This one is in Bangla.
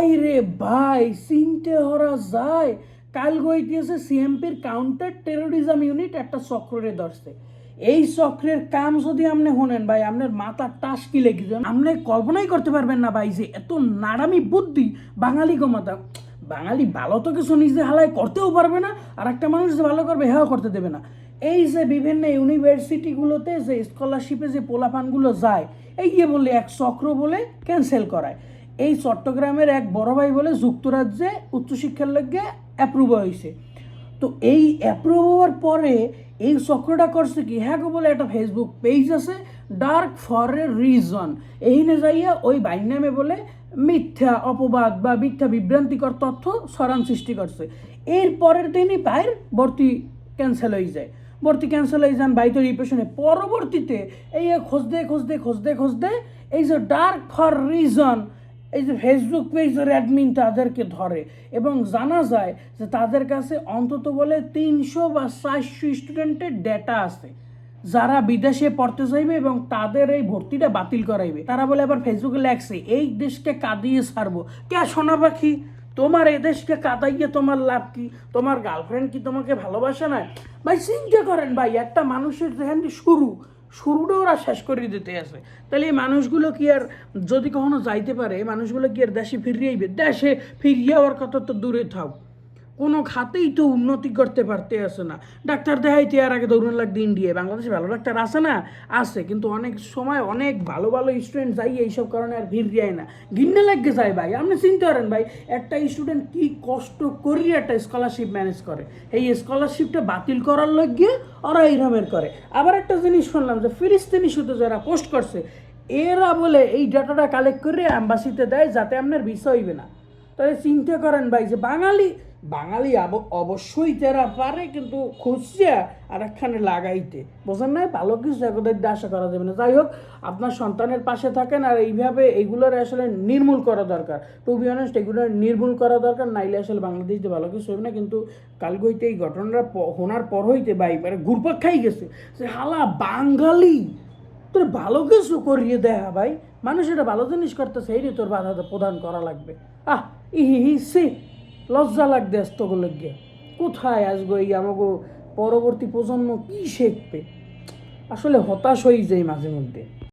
ভাই রে ভাই, চিনতে হরা যায়। কাল গইতেছে সিএমপির কাউন্টার টেরোরিজম ইউনিট একটা চক্রে ধরছে। এই চক্রের কাম যদি আপনি শোনেন, ভাই, আপনার মাথা টাস কি লেগে যান আপনি কল্পনাই করতে পারবেন না, ভাই, যে এত নাড়ামি বুদ্ধি বাঙালি গমাতা বাঙালি ভালো তো কিছু নিজে হালাই করতেও পারবে না, আর একটা মানুষ যে ভালো করবে হ্যাঁ করতে দেবে না। এই যে বিভিন্ন ইউনিভার্সিটিগুলোতে যে স্কলারশিপে যে পোলাপানগুলো যায়, এই গিয়ে বলে এক চক্র বলে ক্যান্সেল করায়। এই চট্টগ্রামের এক বড় ভাই বলে যুক্তরাজ্যে উচ্চশিক্ষার লগে অ্যাপ্রুভ হয়েছে। তো এই অ্যাপ্রুভ হওয়ার পরে এই চক্রটা করছে কি? হ্যাঁ বলে একটা ফেসবুক পেজ আছে ডার্ক ফর এ রিজন এই নে যাইয়া ওই বাইর নামে বলে মিথ্যা, অপবাদ বা মিথ্যা বিভ্রান্তিকর তথ্য সরান সৃষ্টি করছে। এর পরের দিনই বাইর ভর্তি ক্যান্সেল হয়ে যায়। ভর্তি ক্যান্সেল হয়ে যান বাইতো রিপ্রেশনে পরবর্তীতে এই যে খুঁজতে খুঁজতে খুঁজতে খুঁজতে এই যে ডার্ক ফর রিজন এই যে ফেসবুক পেজের অ্যাডমিন তাদেরকে ধরে এবং জানা যায় যে তাদের কাছে অন্তত বলে তিনশো বা চারশো স্টুডেন্টের ডেটা আছে। যারা বিদেশে পড়তে চাইবে এবং তাদের এই ভর্তিটা বাতিল করাইবে। তারা বলে, আবার ফেসবুকে লেখছে, এই দেশকে কাঁদিয়ে ছাড়বো। কে শোনা পাখি? তোমার এই দেশকে কাঁদাইয়ে তোমার লাভ কি? তোমার গার্লফ্রেন্ড কি তোমাকে ভালোবাসে না ভাই, চিন্তা করেন ভাই, একটা মানুষের থেকে শুরু শুরুটা ওরা শেষ করে দিতে আছে। তাহলে এই মানুষগুলো কি আর যদি কখনো যাইতে পারে, মানুষগুলো কি আর দেশে ফিরিয়ে দেশে ফিরিয়ে আবার কথা তো দূরে থাক। কোনো খাতেই তো উন্নতি করতে পারতে আসে না। ডাক্তার দেখাইতে আর আগে দৌড়ান লাগতো ইন্ডিয়ায় বাংলাদেশে ভালো ডাক্তার আছে না? আছে কিন্তু অনেক সময় অনেক ভালো ভালো স্টুডেন্ট যাই, এইসব কারণে আর ভিড় যায় না। গিন্নে লাগতে যায় ভাই, আপনি চিনতে পারেন ভাই, একটা স্টুডেন্ট কি কষ্ট করিয়ে একটা স্কলারশিপ ম্যানেজ করে? এই স্কলারশিপটা বাতিল করার লাগিয়ে ওরা এইরকমের করে। আবার একটা জিনিস শুনলাম যে ফিলিস্তিনি শুধু যারা পোস্ট করছে, এরা বলে এই ডাটাটা কালেক্ট করে অ্যাম্বাসিতে দেয় যাতে আপনার ভিসা হইবে না। তাহলে চিন্তা করেন ভাই যে বাঙালি বাঙালি অবশ্যই তেরা পারে কিন্তু খুঁজছে আর একখানে লাগাইতে। বোঝেন না ভালো কিছু একদের আশা করা যাবে না। যাই হোক, আপনার সন্তানের পাশে থাকেন আর এইভাবে এইগুলোর আসলে নির্মূল করা দরকার। টু বি অনেস্ট এগুলো নির্মূল করা দরকার, নাইলে আসলে বাংলাদেশে ভালো কিছু হবে না। কিন্তু কালকে হইতে এই ঘটনাটা হোনার পর হইতে ভাই মানে ঘুরপাক খাই গেছে। যে হালা বাঙালি, তোর ভালো কিছু করিয়ে দেয়া ভাই। মানুষ এটা ভালো জিনিস করতেছে, এই তোর বাধা প্রদান করা লাগবে। আহ, ইহি সে লজ্জা লাগবে আস্তগুলো গিয়ে কোথায় আসব এই আমাকে পরবর্তী প্রজন্ম কী শিখবে? আসলে হতাশ হয়ে যায় মাঝে মধ্যে।